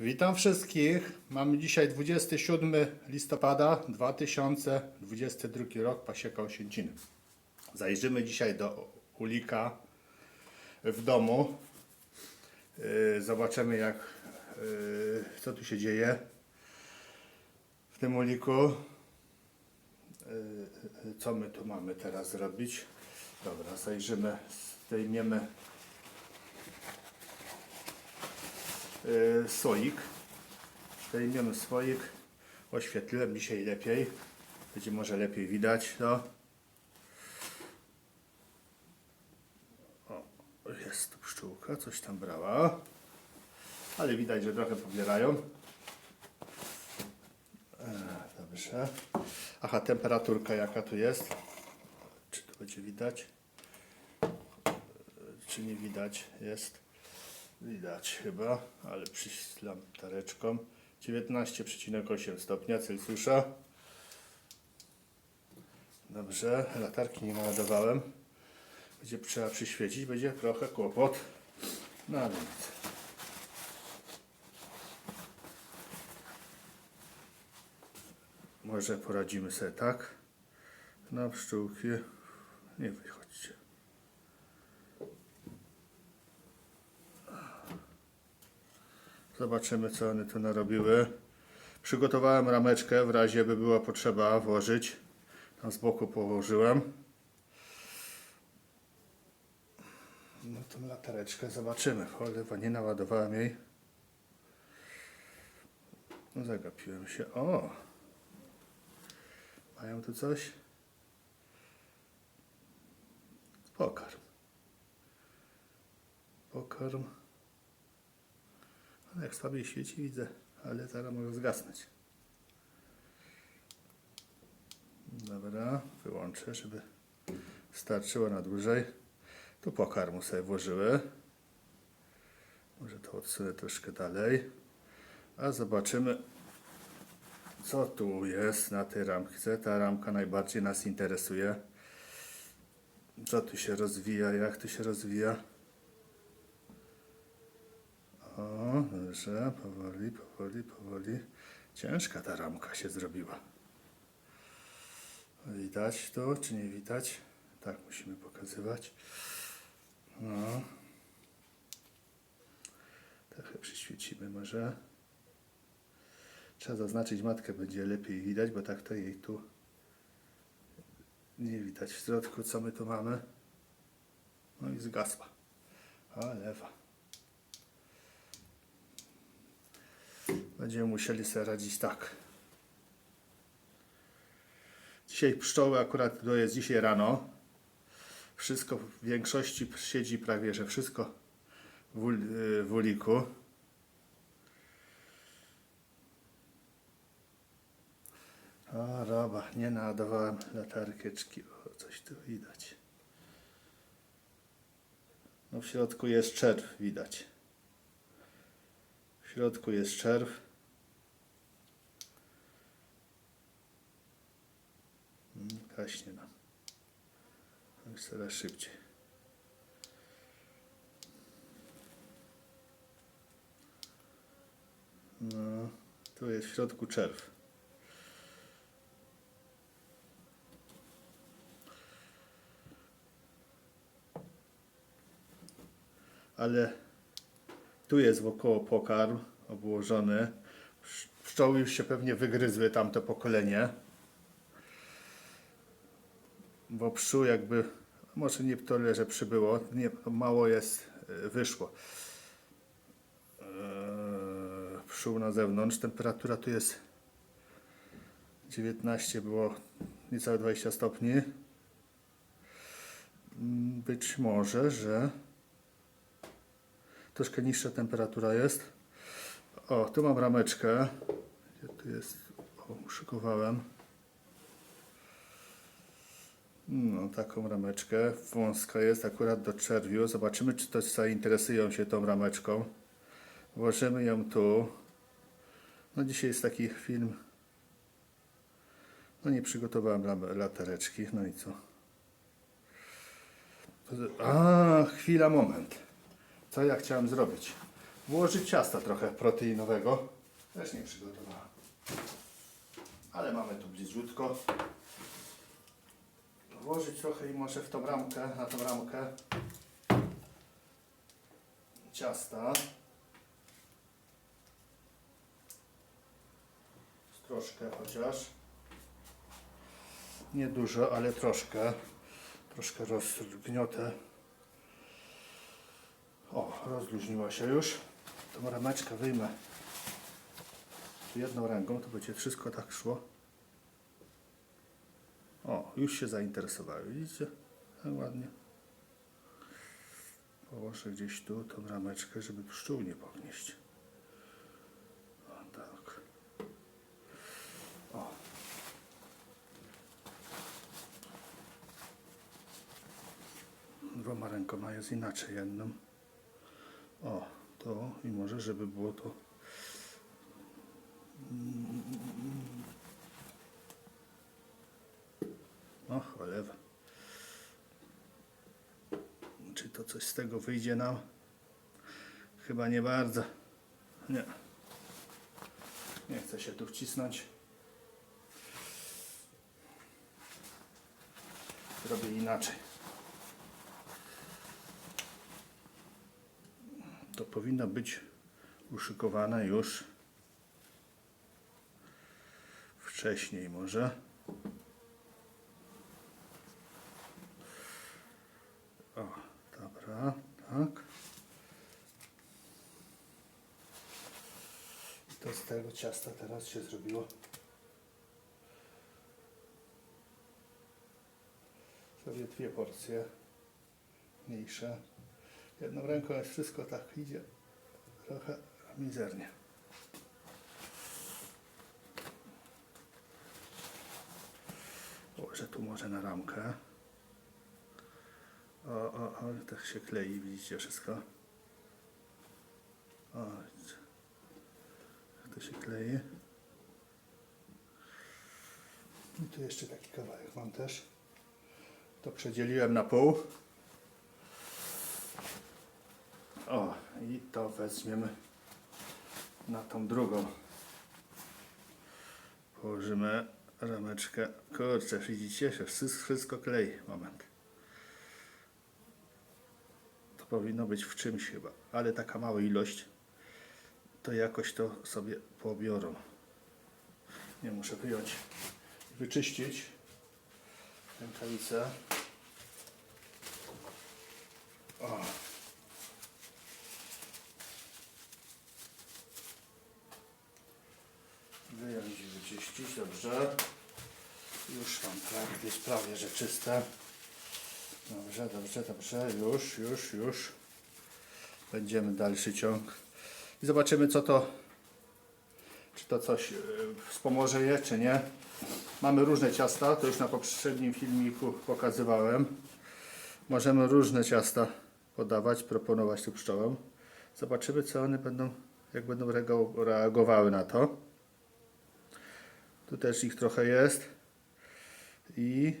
Witam wszystkich. Mamy dzisiaj 27 listopada 2022 rok, pasieka Osięciny. Zajrzymy dzisiaj do ulika w domu. Yy, Zobaczymy jak, yy, co tu się dzieje w tym uliku. Yy, Co my tu mamy teraz zrobić? Dobra, zajrzymy, zdejmiemy yy, słoik. Zdejmiemy słoik. Oświetliłem dzisiaj lepiej. Będzie może lepiej widać to. O, jest tu pszczółka, coś tam brała. Ale widać, że trochę pobierają. E, Dobrze. Aha, temperaturka jaka tu jest? Czy to będzie widać? E, Czy nie widać? Jest. Widać chyba, ale przyślam tareczką. 19,8 stopnia Celsjusza. Dobrze, latarki nie naładowałem. Będzie trzeba przyświecić, będzie trochę kłopot. No ale. Może poradzimy sobie tak. Na pszczółki. Nie wychodźcie. Zobaczymy, co one tu narobiły. Przygotowałem rameczkę, w razie by była potrzeba włożyć. Tam z boku położyłem. No tą latareczkę zobaczymy. Cholera, nie naładowałem jej. No zagapiłem się. O! Mają tu coś? Pokarm. Pokarm. Jak słabiej świeci widzę, ale zaraz może zgasnąć. Dobra, wyłączę, żeby starczyło na dłużej. Tu pokarmu sobie włożyły. Może to odsunę troszkę dalej. A zobaczymy, co tu jest na tej ramce. Ta ramka najbardziej nas interesuje. Co tu się rozwija, jak tu się rozwija. O, powoli, powoli, powoli. Ciężka ta ramka się zrobiła. Widać to, czy nie widać? Tak musimy pokazywać. No. Trochę przyświecimy może. Trzeba zaznaczyć matkę, będzie lepiej widać, bo tak to jej tu nie widać. W środku co my tu mamy? No i zgasła. A lewa. Będziemy musieli sobie radzić tak. Dzisiaj pszczoły akurat to jest dzisiaj rano. Wszystko w większości siedzi prawie, że wszystko w, y, w uliku. O, roba, nie naładowałem latarkieczki. O, coś tu widać. No w środku jest czerw, widać. W środku jest czerw. Kaśnie nam. Już coraz szybciej. No, tu jest w środku czerw. ale tu jest wokoło pokarm obłożony. Psz- Pszczoły już się pewnie wygryzły tamto pokolenie. Bo pszczół jakby, może nie tyle, że przybyło, nie, mało jest, e, wyszło. Eee, na zewnątrz, temperatura tu jest 19, było niecałe 20 stopni. Mm, Być może, że troszkę niższa temperatura jest. O, tu mam rameczkę. Gdzie tu jest? O, uszykowałem. No, taką rameczkę. Wąska jest akurat do czerwiu. Zobaczymy, czy to zainteresują się tą rameczką. Włożymy ją tu. No, dzisiaj jest taki film. No, nie przygotowałem latareczki. No i co? A, chwila, moment. Co ja chciałem zrobić? włożyć ciasta trochę proteinowego. Też nie przygotowałem. Ale mamy tu bliziutko. Włożyć trochę i może w tą ramkę, na tą ramkę ciasta. Troszkę chociaż. Nie dużo, ale troszkę. Troszkę rozgniotę. O, rozluźniła się już. Tą rameczkę wyjmę jedną ręką, to będzie wszystko tak szło. O, już się zainteresowały, widzicie? Tak ładnie. Położę gdzieś tu tą rameczkę, żeby pszczół nie pognieść. O, tak. O. Dwoma rękoma jest inaczej, jedną. O, to i może, żeby było to O cholera. Czy to coś z tego wyjdzie nam? Chyba nie bardzo. Nie. Nie chcę się tu wcisnąć. Zrobię inaczej. To powinno być uszykowane już wcześniej może. O, dobra, tak. I to z tego ciasta teraz się zrobiło. Sobie dwie porcje mniejsze. Jedną ręką jest wszystko tak idzie trochę mizernie. Położę tu może na ramkę. O, o, o, tak się klei, widzicie wszystko. O, klei. I tu jeszcze taki kawałek mam też. To przedzieliłem na pół. O, i to weźmiemy na tą drugą. Położymy rameczkę. Kurczę, widzicie, się wszystko klei. Moment. To powinno być w czymś chyba, ale taka mała ilość, to jakoś to sobie pobiorą. Nie muszę wyjąć, wyczyścić rękawicę. O. Wyjąć i wyczyścić, dobrze. Już mam prawie, jest prawie, że czyste. Dobrze, dobrze, dobrze, już, już, już. Będziemy dalszy ciąg. I zobaczymy co to, czy to coś yy, wspomoże je, czy nie. Mamy różne ciasta, to już na poprzednim filmiku pokazywałem. Możemy różne ciasta podawać, proponować tu pszczołom. Zobaczymy co one będą, jak będą reago- reagowały na to. Tu też ich trochę jest. I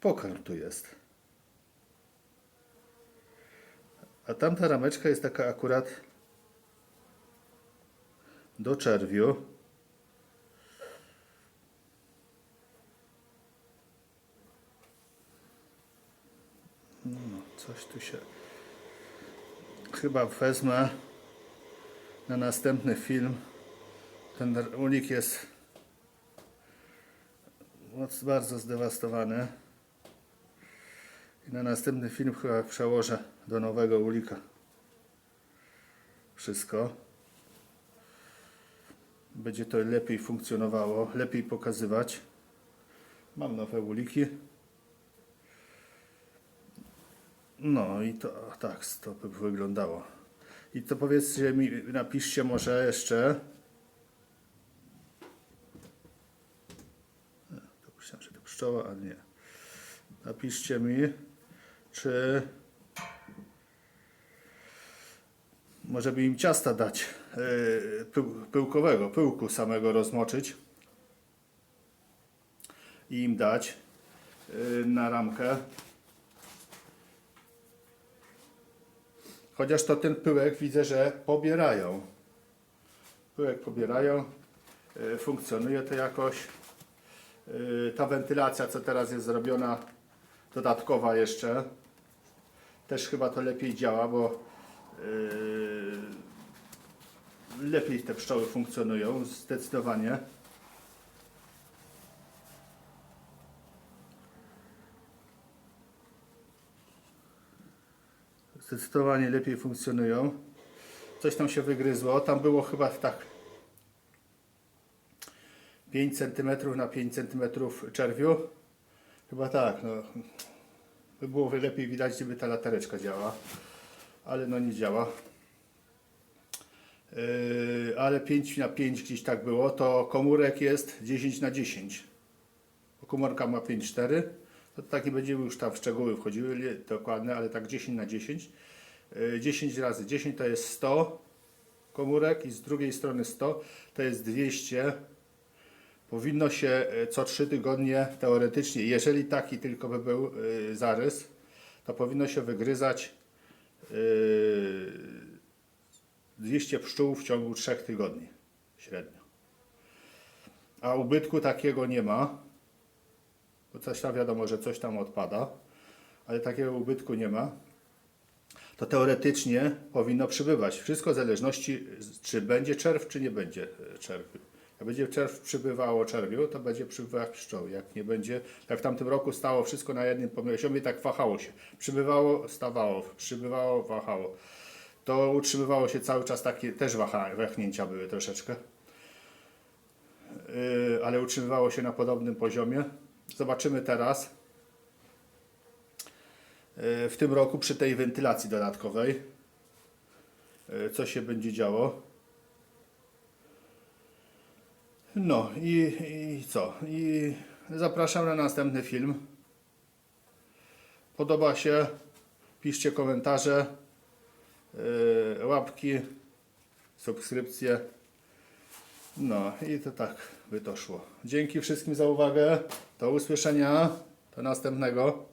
pokarm tu jest. A tamta rameczka jest taka akurat do czerwiu. No, coś tu się chyba wezmę na następny film. Ten unik jest bardzo zdewastowany. I na następny film chyba przełożę do nowego ulika. Wszystko. Będzie to lepiej funkcjonowało, lepiej pokazywać. Mam nowe uliki. No i to tak to by wyglądało. I to powiedzcie mi, napiszcie może jeszcze. Myślałem, że to pszczoła, ale nie. Napiszcie mi, czy może by im ciasta dać yy, pył, pyłkowego, pyłku samego rozmoczyć i im dać yy, na ramkę. Chociaż to ten pyłek widzę, że pobierają. Pyłek pobierają. y, Funkcjonuje to jakoś. Ta wentylacja, co teraz jest zrobiona, dodatkowa jeszcze, też chyba to lepiej działa, bo lepiej te pszczoły funkcjonują, zdecydowanie. Zdecydowanie lepiej funkcjonują. Coś tam się wygryzło. Tam było chyba tak 5 cm na 5 cm czerwiu. Chyba tak. No. By było lepiej widać, gdyby ta latareczka działała. Ale no nie działa. Yy, ale 5 na 5 gdzieś tak było. To komórek jest 10 na 10. Bo komórka ma 5,4. To taki będziemy już tam w szczegóły wchodziły dokładne, ale tak 10 na 10. Yy, 10 razy 10 to jest 100 komórek i z drugiej strony 100 to jest 200. Powinno się e, co 3 tygodnie teoretycznie, jeżeli taki tylko by był y, zarys, to powinno się wygryzać 200 pszczół w ciągu 3 tygodni średnio. A ubytku takiego nie ma, bo coś tam wiadomo, że coś tam odpada, ale takiego ubytku nie ma. To teoretycznie powinno przybywać. Wszystko w zależności, czy będzie czerw, czy nie będzie e, czerwiu. Jak będzie czerw przybywało czerwiu, to będzie przybywać pszczoły. Jak nie będzie, jak w tamtym roku stało wszystko na jednym poziomie, tak wahało się. Przybywało, stawało, przybywało, wahało. To utrzymywało się cały czas takie, też waha, wahnięcia były troszeczkę. Yy, ale utrzymywało się na podobnym poziomie. Zobaczymy teraz yy, w tym roku przy tej wentylacji dodatkowej, yy, co się będzie działo. No i, i co? I zapraszam na następny film. Podoba się? Piszcie komentarze, yy, łapki, subskrypcje. No i to tak by to szło. Dzięki wszystkim za uwagę. Do usłyszenia. Do następnego.